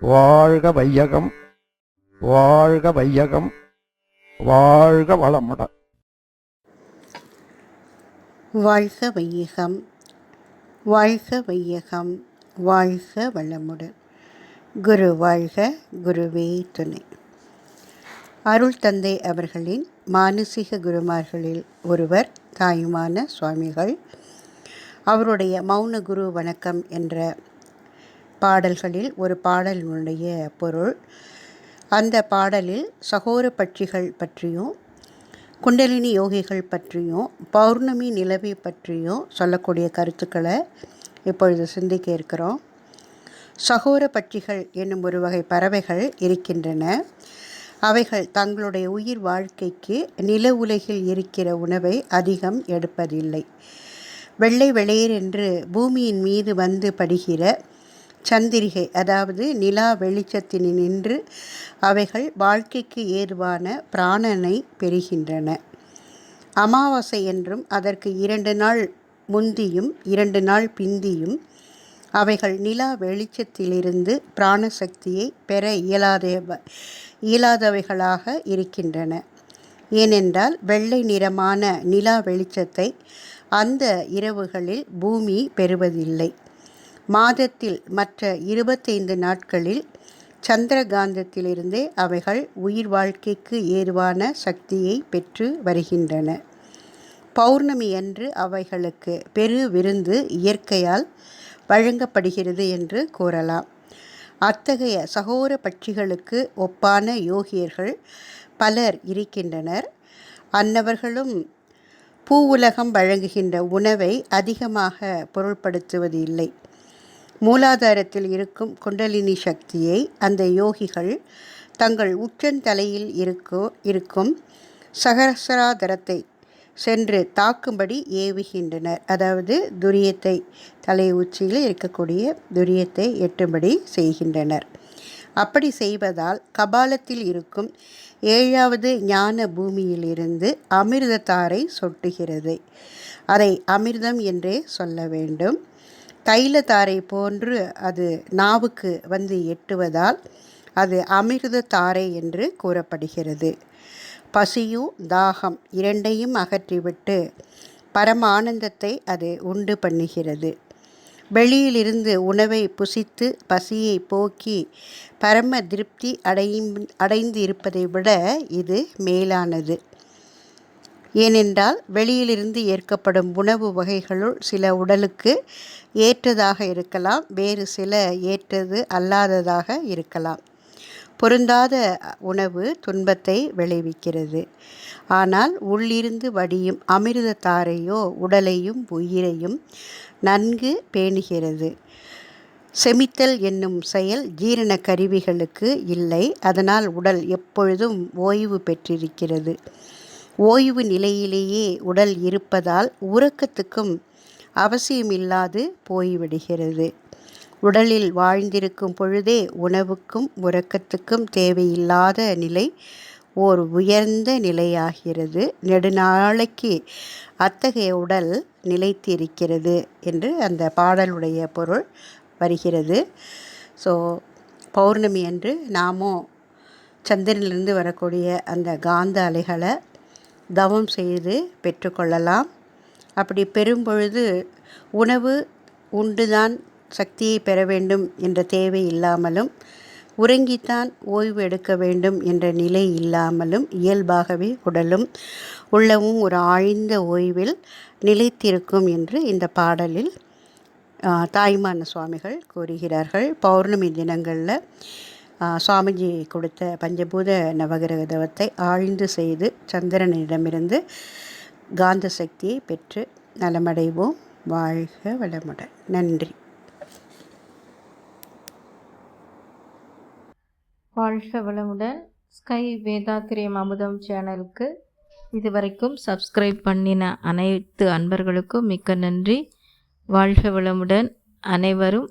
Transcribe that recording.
வாழ்க வையகம் வாழ்க வையகம் வாழ்க வளமுடன் வாழ்க வையகம் வாழ்க வையகம் வாழ்க வளமுடன் குரு வாழ்க குருவே துணை. அருள் தந்தை அவர்களின் மானசீக குருமார்களில் ஒருவர் தாயுமான சுவாமிகள். அவருடைய மௌன குரு வணக்கம் என்ற பாடல்களில் ஒரு பாடலினுடைய பொருள். அந்த பாடலில் சகோர பட்சிகள் பற்றியும் குண்டலினி யோகிகள் பற்றியும் பௌர்ணமி நிலவை பற்றியும் சொல்லக்கூடிய கருத்துக்களை இப்பொழுது சிந்திக்க இருக்கிறோம். சகோர பட்சிகள் என்னும் ஒரு வகை பறவைகள் இருக்கின்றன. அவைகள் தங்களுடைய உயிர் வாழ்க்கைக்கு நில உலகில் இருக்கிற உணவை அதிகம் எடுப்பதில்லை. வெள்ளை வெளியர் என்று பூமியின் மீது வந்து படுகிற சந்திரிகை அதாவது நிலா வெளிச்சத்தின் நின்று அவைகள் வாழ்க்கைக்கு ஏதுவான பிராணனை பெறுகின்றன. அமாவாசை என்றும் அதற்கு இரண்டு நாள் முந்தியும் இரண்டு நாள் பிந்தியும் அவைகள் நிலா வெளிச்சத்திலிருந்து பிராணசக்தியை பெற இயலாத இயலாதவைகளாக இருக்கின்றன. ஏனென்றால் வெள்ளை நிறமான நிலா வெளிச்சத்தை அந்த இரவுகளில் பூமி பெறுவதில்லை. மாதத்தில் மற்ற இருபத்தைந்து நாட்களில் சந்திரகாந்தத்திலிருந்தே அவைகள் உயிர் வாழ்க்கைக்கு ஏதுவான சக்தியை பெற்று வருகின்றன. பௌர்ணமி அன்று அவைகளுக்கு பெரு விருந்து இயற்கையால் வழங்கப்படுகிறது என்று கூறலாம். அத்தகைய சகோர பட்சிகளுக்கு ஒப்பான யோகியர்கள் பலர் இருக்கின்றனர். அன்னவர்களும் பூ உலகம் வழங்குகின்ற உணவை அதிகமாக பொருள்படுத்துவது இல்லை மூலாதாரத்தில் இருக்கும் குண்டலினி சக்தியை அந்த யோகிகள் தங்கள் உச்சந்தலையில் இருக்கோ இருக்கும் சகசராதரத்தை சென்று தாக்கும்படி ஏவுகின்றனர். அதாவது துரியத்தை தலை உச்சியில் இருக்கக்கூடிய துரியத்தை எட்டும்படி செய்கின்றனர். அப்படி செய்வதால் கபாலத்தில் இருக்கும் ஏழாவது ஞான பூமியிலிருந்து அமிர்தத்தாரை சொட்டுகிறது. அதை அமிர்தம் என்றே சொல்ல வேண்டும். தைலத்தாரை போன்று அது நாவுக்கு வந்து எட்டுவதால் அது அமிர்த தாரை என்று கூறப்படுகிறது. பசியும் தாகம் இரண்டையும் அகற்றிவிட்டு பரமானந்தத்தை அது உண்டு பண்ணுகிறது. வெளியிலிருந்து உணவை புசித்து பசியை போக்கி பரம திருப்தி அடையும் அடைந்து இருப்பதை விட இது மேலானது. ஏனென்றால் வெளியிலிருந்து ஏற்கப்படும் உணவு வகைகளுள் சில உடலுக்கு ஏற்றதாக இருக்கலாம் வேறு சில ஏற்றது அல்லாததாக இருக்கலாம். பொருந்தாத உணவு துன்பத்தை விளைவிக்கிறது. ஆனால் உள்ளிருந்து வடியும் அமிர்தத்தாரையோ உடலையும் உயிரையும் நன்கு பேணுகிறது. செமித்தல் என்னும் செயல் ஜீரண கருவிகளுக்கு இல்லை. அதனால் உடல் எப்பொழுதும் ஓய்வு பெற்றிருக்கிறது. ஓய்வு நிலையிலேயே உடல் இருப்பதால் உறக்கத்துக்கும் அவசியமில்லாது போய்விடுகிறது. உடலில் வாழ்ந்திருக்கும் பொழுதே உணவுக்கும் உறக்கத்துக்கும் தேவையில்லாத நிலை ஓர் உயர்ந்த நிலையாகிறது. நெடுநாளைக்கு அத்தகைய உடல் நிலைத்திருக்கிறது என்று அந்த பாடலுடைய பொருள் வருகிறது. ஸோ பௌர்ணமி அன்று நாமும் சந்திரனிலிருந்து வரக்கூடிய அந்த காந்த அலைகளை தவம் செய்து பெற்றுக்கொள்ளலாம். அப்படி பெறும்பொழுது உணவு உண்டுதான் சக்தியை பெற வேண்டும் என்ற தேவை இல்லாமலும் உறங்கித்தான் ஓய்வு எடுக்க வேண்டும் என்ற நிலை இல்லாமலும் இயல்பாகவே உடலும் உள்ளவும் ஒரு ஆழ்ந்த ஓய்வில் நிலைத்திருக்கும் என்று இந்த பாடலில் தாய்மான சுவாமிகள் கூறுகிறார்கள். பௌர்ணமி தினங்களில் சுவாமிஜி கொடுத்த பஞ்சபூத நவகிரக தவத்தை ஆழ்ந்து செய்து சந்திரனிடமிருந்து காந்த சக்தியை பெற்று நலமடைவோம். வாழ்க வளமுடன். நன்றி. வாழ்க வளமுடன். ஸ்கை வேதாத்திரியம் அமுதம் சேனலுக்கு இதுவரைக்கும் சப்ஸ்கிரைப் பண்ணின அனைத்து அன்பர்களுக்கும் மிக்க நன்றி. வாழ்க வளமுடன். அனைவரும்